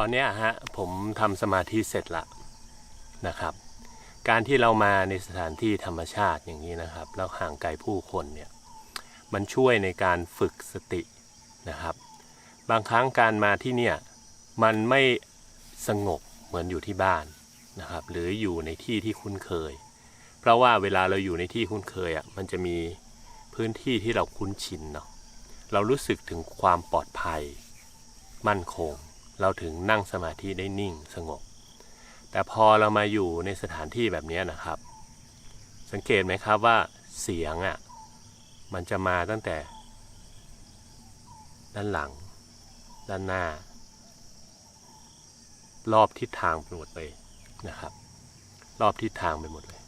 ตอนนี้ฮะผมทำสมาธิเสร็จละนะครับ การที่เรามาในสถานที่ธรรมชาติอย่างนี้นะครับแล้วห่างไกลผู้คนเนี่ยมันช่วยในการฝึกสตินะครับ บางครั้งการมาที่เนี่ยมันไม่สงบเหมือนอยู่ที่บ้านนะครับ หรืออยู่ในที่ที่คุ้นเคย เพราะว่าเวลาเราอยู่ในที่คุ้นเคยอะมันจะมีพื้นที่ที่เราคุ้นชินเนาะเรารู้สึกถึงความปลอดภัยมั่นคง เราถึงนั่งสมาธิได้นิ่งสงบ แต่พอเรามาอยู่ในสถานที่แบบนี้นะครับ สังเกตไหมครับว่าเสียงอะมันจะมาตั้งแต่ ด้านหลัง ด้านหน้า รอบทิศทางไปหมดเลยนะครับ รอบทิศทางไปหมดเลย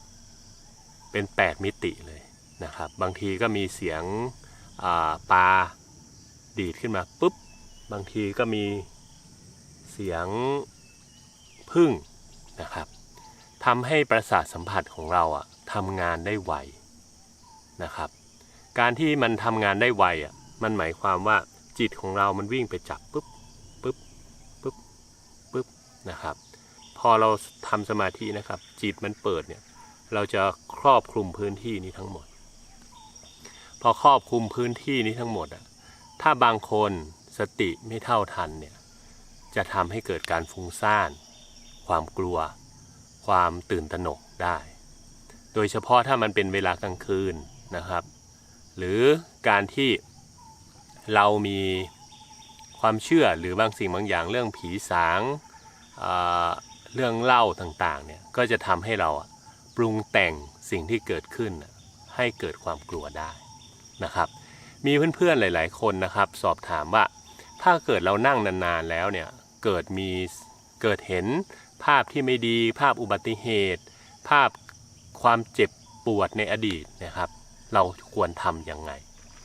เป็น 8 มิติเลยนะครับ บางทีก็มีเสียงปลาดีดขึ้นมาปุ๊บบางทีก็มี เสียงพึ่งนะครับทำให้ประสาทสัมผัสของเราอะทำงานได้ไวนะครับ การที่มันทำงานได้ไวอะมันหมายความว่าจิตของเรามันวิ่งไปจับปุ๊บปุ๊บปุ๊บปุ๊บนะครับ พอเราทำสมาธินะครับ จิตมันเปิดเนี่ยเราจะครอบคลุมพื้นที่นี้ทั้งหมด พอครอบคลุมพื้นที่นี้ทั้งหมดอะถ้าบางคนสติไม่เท่าทันเนี่ย จะทำให้เกิดการฟุ้งซ่าน ความกลัว ความตื่นตระหนกได้ โดยเฉพาะถ้ามันเป็นเวลากลางคืนนะครับ หรือการที่เรามีความเชื่อหรือบางสิ่งบางอย่างเรื่องผีสางอ่าเรื่องเล่าต่างๆเนี่ยก็จะทำให้เราปรุงแต่งสิ่งที่เกิดขึ้นให้เกิดความกลัวได้นะครับ มีเพื่อนๆหลาย ๆ คนนะครับ สอบถามว่าถ้าเกิดเรานั่งนานๆแล้วเนี่ย เกิดมีเกิดเห็นภาพที่ไม่ดี ภาพอุบัติเหตุ ภาพความเจ็บปวดในอดีตนะครับ เราควรทำยังไง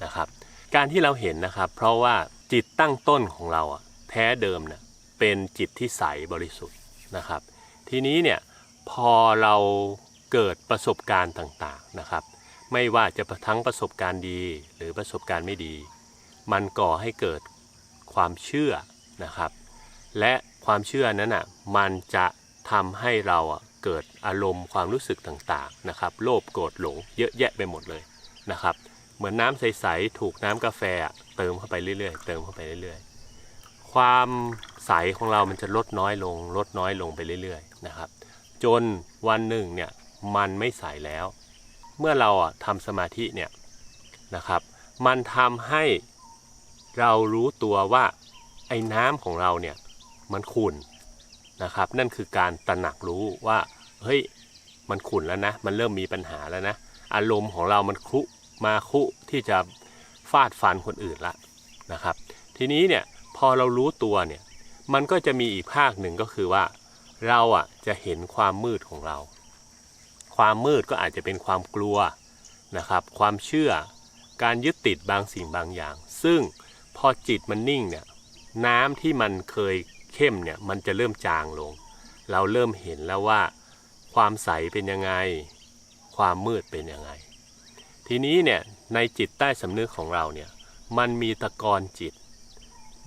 นะครับ การที่เราเห็นนะครับ เพราะว่าจิตตั้งต้นของเราอะแท้เดิมเนี่ยเป็นจิตที่ใสบริสุทธิ์นะครับ ทีนี้เนี่ยพอเราเกิดประสบการณ์ต่างๆนะครับ ไม่ว่าจะทั้งประสบการณ์ดีหรือประสบการณ์ไม่ดี มันก่อให้เกิดความเชื่อนะครับ และความเชื่อนั้นอะมันจะทำให้เราอะเกิดอารมณ์ความรู้สึกต่างๆนะครับ โลภโกรธหลงเยอะแยะไปหมดเลยนะครับ เหมือนน้ำใสๆถูกน้ำกาแฟเติมเข้าไปเรื่อยๆ เติมเข้าไปเรื่อยๆ ความใสของเรามันจะลดน้อยลง ลดน้อยลงไปเรื่อยๆนะครับ จนวันหนึ่งเนี่ยมันไม่ใสแล้ว เมื่อเราอะทำสมาธิเนี่ยนะครับ มันทำให้เรารู้ตัวว่าไอ้น้ำของเราเนี่ย มันขุ่นนะครับ นั่นคือการตระหนักรู้ว่าเฮ้ยมันขุ่นแล้วนะ มันเริ่มมีปัญหาแล้วนะ อารมณ์ของเรามันคุมาคุที่จะฟาดฟันคนอื่นละนะครับ ทีนี้เนี่ยพอเรารู้ตัวเนี่ยมันก็จะมีอีกภาคหนึ่งก็คือว่า เราอะจะเห็นความมืดของเรา ความมืดก็อาจจะเป็นความกลัวนะครับ ความเชื่อการยึดติดบางสิ่งบางอย่าง ซึ่งพอจิตมันนิ่งเนี่ยน้ำที่มันเคย เข้มเนี่ยมันจะเริ่มจางลง เราเริ่มเห็นแล้วว่าความใสเป็นยังไง ความมืดเป็นยังไง ทีนี้เนี่ยในจิตใต้สำนึกของเราเนี่ยมันมีตะกอนจิต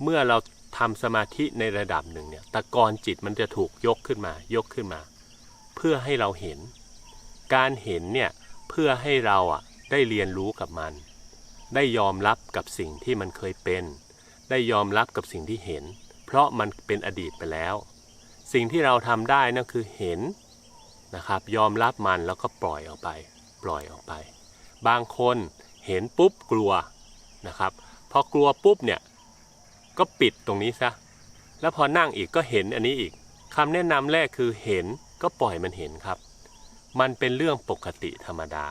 เมื่อเราทำสมาธิในระดับหนึ่งเนี่ยตะกอนจิตมันจะถูกยกขึ้นมายกขึ้นมา เพื่อให้เราเห็น การเห็นเนี่ยเพื่อให้เราอะได้เรียนรู้กับมัน ได้ยอมรับกับสิ่งที่มันเคยเป็น ได้ยอมรับกับสิ่งที่เห็น เพราะมันเป็นอดีตไปแล้ว สิ่งที่เราทำได้นั่นคือเห็นนะครับ ยอมรับมันแล้วก็ปล่อยออกไป ปล่อยออกไป บางคนเห็นปุ๊บกลัวนะครับ พอกลัวปุ๊บเนี่ยก็ปิดตรงนี้ซะแล้วพอนั่งอีกก็เห็นอันนี้อีกคำแนะนำแรกคือเห็นก็ปล่อยมันเห็นครับ มันเป็นเรื่องปกติธรรมดา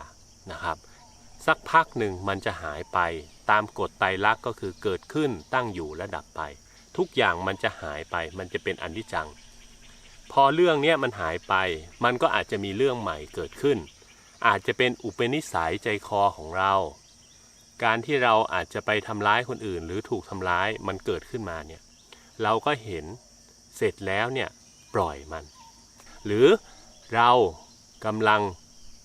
นะครับ สักพักหนึ่งมันจะหายไป ตามกฎไตรลักษณ์ก็คือเกิดขึ้นตั้งอยู่และดับไป ทุกอย่างมันจะหายไป มันจะเป็นอนิจจัง พอเรื่องเนี้ยมันหายไป มันก็อาจจะมีเรื่องใหม่เกิดขึ้น อาจจะเป็นอุปนิสัยใจคอของเรา การที่เราอาจจะไปทำร้ายคนอื่น หรือถูกทำร้ายมันเกิดขึ้นมาเนี่ย เราก็เห็นเสร็จแล้วเนี่ยปล่อยมัน หรือเรากำลัง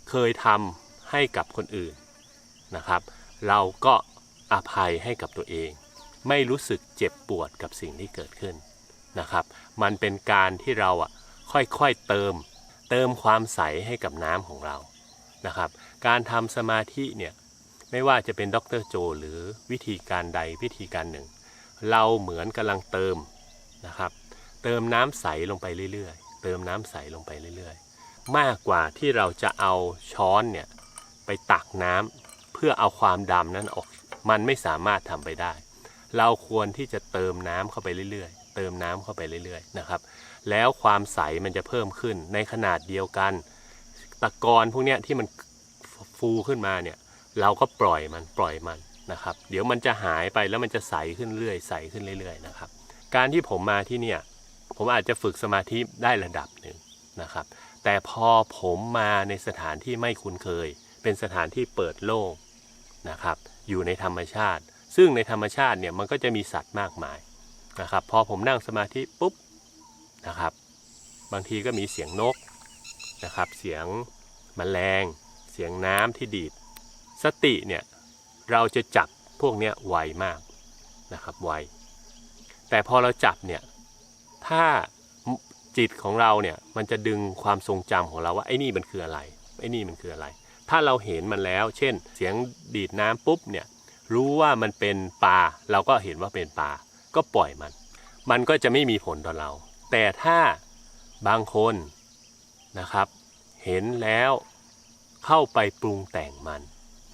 เคยทำให้กับคนอื่นนะครับ เราก็อภัยให้กับตัวเอง ไม่รู้สึกเจ็บปวดกับสิ่งที่เกิดขึ้นนะครับ มันเป็นการที่เราอะค่อยๆเติม เติมความใสให้กับน้ำของเรานะครับ การทำสมาธิเนี่ยไม่ว่าจะเป็นดรโจ หรือวิธีการใดวิธีการหนึ่ง เราเหมือนกำลังเติมนะครับ เติมน้ำใสลงไปเรื่อยๆ เติมน้ำใสลงไปเรื่อยๆ มากกว่าที่เราจะเอาช้อนเนี่ยไปตักน้ำเพื่อเอาความดำนั้นออก มันไม่สามารถทำไปได้ เราควรที่จะเติมน้ำเข้าไปเรื่อยๆ เติมน้ำเข้าไปเรื่อยๆนะครับ แล้วความใสมันจะเพิ่มขึ้นในขนาดเดียวกัน ตะกอนพวกเนี้ยที่มันฟูขึ้นมาเนี่ย เราก็ปล่อยมันปล่อยมันนะครับ เดี๋ยวมันจะหายไปแล้วมันจะใสขึ้นเรื่อยใสขึ้นเรื่อยๆนะครับ การที่ผมมาที่เนี่ยผมอาจจะฝึกสมาธิได้ระดับหนึ่งนะครับ แต่พอผมมาในสถานที่ไม่คุ้นเคย เป็นสถานที่เปิดโล่งนะครับ อยู่ในธรรมชาติ ซึ่งในธรรมชาติเนี่ยมันก็จะมีสัตว์มากมายนะครับพอผมนั่งสมาธิปุ๊บนะครับ บางทีก็มีเสียงนกนะครับ เสียงแมลง เสียงน้ำที่ดีด สติเนี่ยเราจะจับพวกเนี้ยไวมากนะครับไวแต่พอเราจับเนี่ยถ้าจิตของเราเนี่ยมันจะดึงความทรงจำของเราว่าไอ้นี่มันคืออะไรไอ้นี่มันคืออะไร ถ้าเราเห็นมันแล้ว เช่น เสียงดีดน้ำปุ๊บเนี่ย รู้ว่ามันเป็นปลาเราก็เห็นว่าเป็นปลาก็ปล่อยมัน มันก็จะไม่มีผลต่อเรา แต่ถ้าบางคนนะครับ เห็นแล้วเข้าไปปรุงแต่งมัน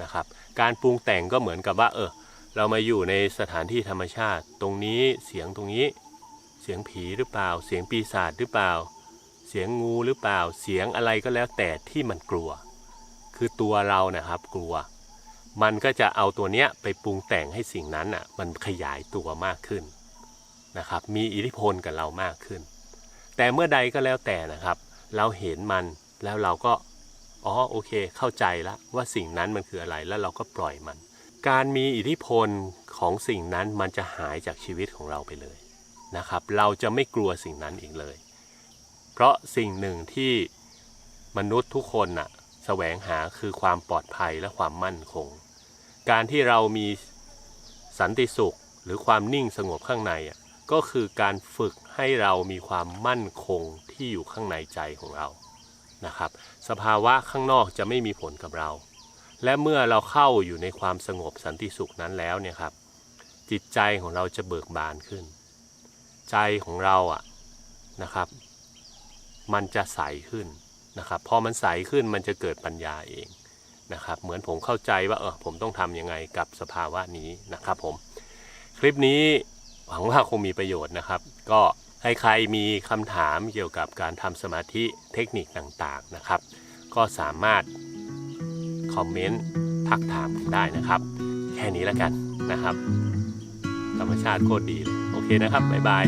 นะครับ การปรุงแต่งก็เหมือนกับว่า เออ เรามาอยู่ในสถานที่ธรรมชาติ ตรงนี้เสียงตรงนี้ เสียงผีหรือเปล่า เสียงปีศาจหรือเปล่า เสียงงูหรือเปล่า เสียงอะไรก็แล้วแต่ที่มันกลัว คือตัวเรานะครับกลัว มันก็จะเอาตัวเนี้ยไปปรุงแต่งให้สิ่งนั้นอะมันขยายตัวมากขึ้นนะครับ มีอิทธิพลกับเรามากขึ้น แต่เมื่อใดก็แล้วแต่นะครับ เราเห็นมันแล้วเราก็อ๋อโอเค เข้าใจล้วว่าสิ่งนั้นมันคืออะไรแล้วเราก็ปล่อยมัน การมีอิทธิพลของสิ่งนั้นมันจะหายจากชีวิตของเราไปเลยนะครับ เราจะไม่กลัวสิ่งนั้นอีกเลย เพราะสิ่งหนึ่งที่มนุษย์ทุกคนน่ะแสวงหาคือความปลอดภัยและความมั่นคง การที่เรามีสันติสุขหรือความนิ่งสงบข้างในก็คือการฝึกให้เรามีความมั่นคงที่อยู่ข้างในใจของเรานะครับ สภาวะข้างนอกจะไม่มีผลกับเรา และเมื่อเราเข้าอยู่ในความสงบสันติสุขนั้นแล้วเนี่ยครับ จิตใจของเราจะเบิกบานขึ้น ใจของเราอะนะครับ มันจะใสขึ้นนะครับพอมันใสขึ้นมันจะเกิดปัญญาเอง นะครับ เหมือนผมเข้าใจว่าเออผมต้องทำยังไงกับสภาวะนี้นะครับผมคลิปนี้หวังว่าคงมีประโยชน์นะครับ ก็ให้ใครมีคำถามเกี่ยวกับการทำสมาธิเทคนิคต่างๆนะครับ ก็สามารถคอมเมนต์ทักถามผมได้นะครับ แค่นี้แล้วกันนะครับ ธรรมชาติโคตรดีเลยโอเคนะครับ บ๊ายบาย